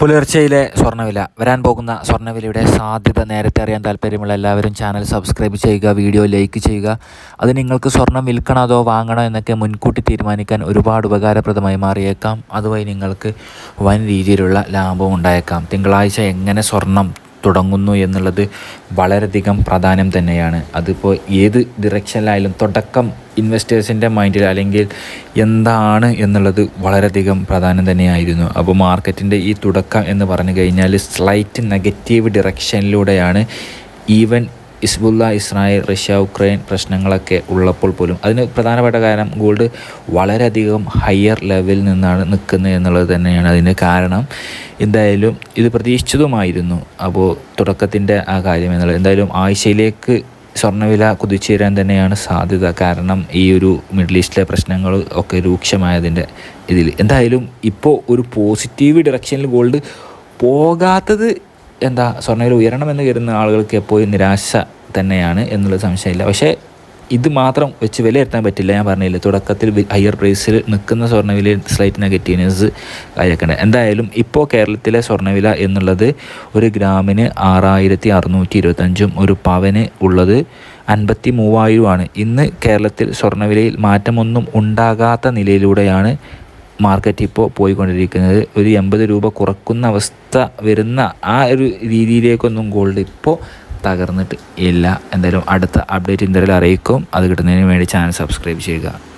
പുലർച്ചയിലെ സ്വർണവില വരാൻ പോകുന്ന സ്വർണവിലയുടെ സാധ്യത നേരത്തെ അറിയാൻ താല്പര്യമുള്ള എല്ലാവരും ചാനൽ സബ്സ്ക്രൈബ് ചെയ്യുക വീഡിയോ ലൈക്ക് ചെയ്യുക. അത് നിങ്ങൾക്ക് സ്വർണം വിൽക്കണോ അതോ വാങ്ങണോ എന്നൊക്കെ മുൻകൂട്ടി തീരുമാനിക്കാൻ ഒരുപാട് ഉപകാരപ്രദമായി മാറിയേക്കാം. അതുവഴി നിങ്ങൾക്ക് വൻ രീതിയിലുള്ള ലാഭം ഉണ്ടായേക്കാം. തിങ്കളാഴ്ച എങ്ങനെ സ്വർണം തുടങ്ങുന്നു എന്നുള്ളത് വളരെയധികം പ്രധാനം തന്നെയാണ്. അതിപ്പോൾ ഏത് ഡിറക്ഷനിലായാലും തുടക്കം ഇൻവെസ്റ്റേഴ്സിന്റെ മൈൻഡിൽ അല്ലെങ്കിൽ എന്താണ് എന്നുള്ളത് വളരെയധികം പ്രധാനം തന്നെയായിരുന്നു. അപ്പോൾ മാർക്കറ്റിന്റെ ഈ തുടക്കം എന്ന് പറഞ്ഞു കഴിഞ്ഞാൽ slight negative ഡിറക്ഷനിലൂടെയാണ് even Hezbollah Israel Russia Ukraine പ്രശ്നങ്ങളൊക്കെ ഉള്ളപ്പോൾ പോലും അതിന് പ്രധാനപ്പെട്ട കാരണം ഗോൾഡ് വളരെയധികം ഹയർ ലെവലിൽ നിന്നാണ് നിൽക്കുന്നത് എന്നുള്ളത് തന്നെയാണ് അതിന് കാരണം. എന്തായാലും ഇത് പ്രതീക്ഷിച്ചതുമായിരുന്നു. അപ്പോൾ തുടക്കത്തിന്റെ ആ കാര്യം എന്നുള്ളത്. എന്തായാലും ആഴ്ചയിലേക്ക് സ്വർണവില കുതിച്ചുയരാൻ തന്നെയാണ് സാധ്യത. കാരണം ഈ ഒരു മിഡിൽ ഈസ്റ്റിലെ പ്രശ്നങ്ങൾ ഒക്കെ രൂക്ഷമായതിന്റെ ഇതിൽ. എന്തായാലും ഇപ്പോൾ ഒരു പോസിറ്റീവ് ഡിറക്ഷനിൽ ഗോൾഡ് പോകാത്തത് എന്താ സ്വർണവില ഉയരണമെന്ന് കരുതുന്ന ആളുകൾക്ക് എപ്പോഴും നിരാശ തന്നെയാണ് എന്നുള്ള സംശയമില്ല. പക്ഷേ ഇത് മാത്രം വെച്ച് വിലയിരുത്താൻ പറ്റില്ല. ഞാൻ പറഞ്ഞില്ല തുടക്കത്തിൽ ഹയർ പ്രൈസിൽ നിൽക്കുന്ന സ്വർണവില സ്ലൈറ്റ് നെഗറ്റീവ്നെസ് കാര്യമൊക്കെ എന്തായാലും ഇപ്പോൾ കേരളത്തിലെ സ്വർണവില എന്നുള്ളത് ഒരു ഗ്രാമിന് ആറായിരത്തി അറുന്നൂറ്റി ഇരുപത്തഞ്ചും ഒരു പവന് ഉള്ളത് അൻപത്തി മൂവായിരമാണ് ഇന്ന് കേരളത്തിൽ സ്വർണവിലയിൽ മാറ്റമൊന്നും ഉണ്ടാകാത്ത നിലയിലൂടെയാണ് മാർക്കറ്റ് ഇപ്പോൾ പോയിക്കൊണ്ടിരിക്കുന്നത്. ഒരു എൺപത് രൂപ കുറക്കുന്ന അവസ്ഥ വരുന്ന ആ ഒരു രീതിയിലേക്കൊന്നും ഗോൾഡ് ഇപ്പോൾ തകർന്നിട്ട് ഇല്ല. എന്തായാലും അടുത്ത അപ്ഡേറ്റ് എന്തായാലും അറിയിക്കും. അത് കിട്ടുന്നതിന് വേണ്ടി ചാനൽ സബ്സ്ക്രൈബ് ചെയ്യുക.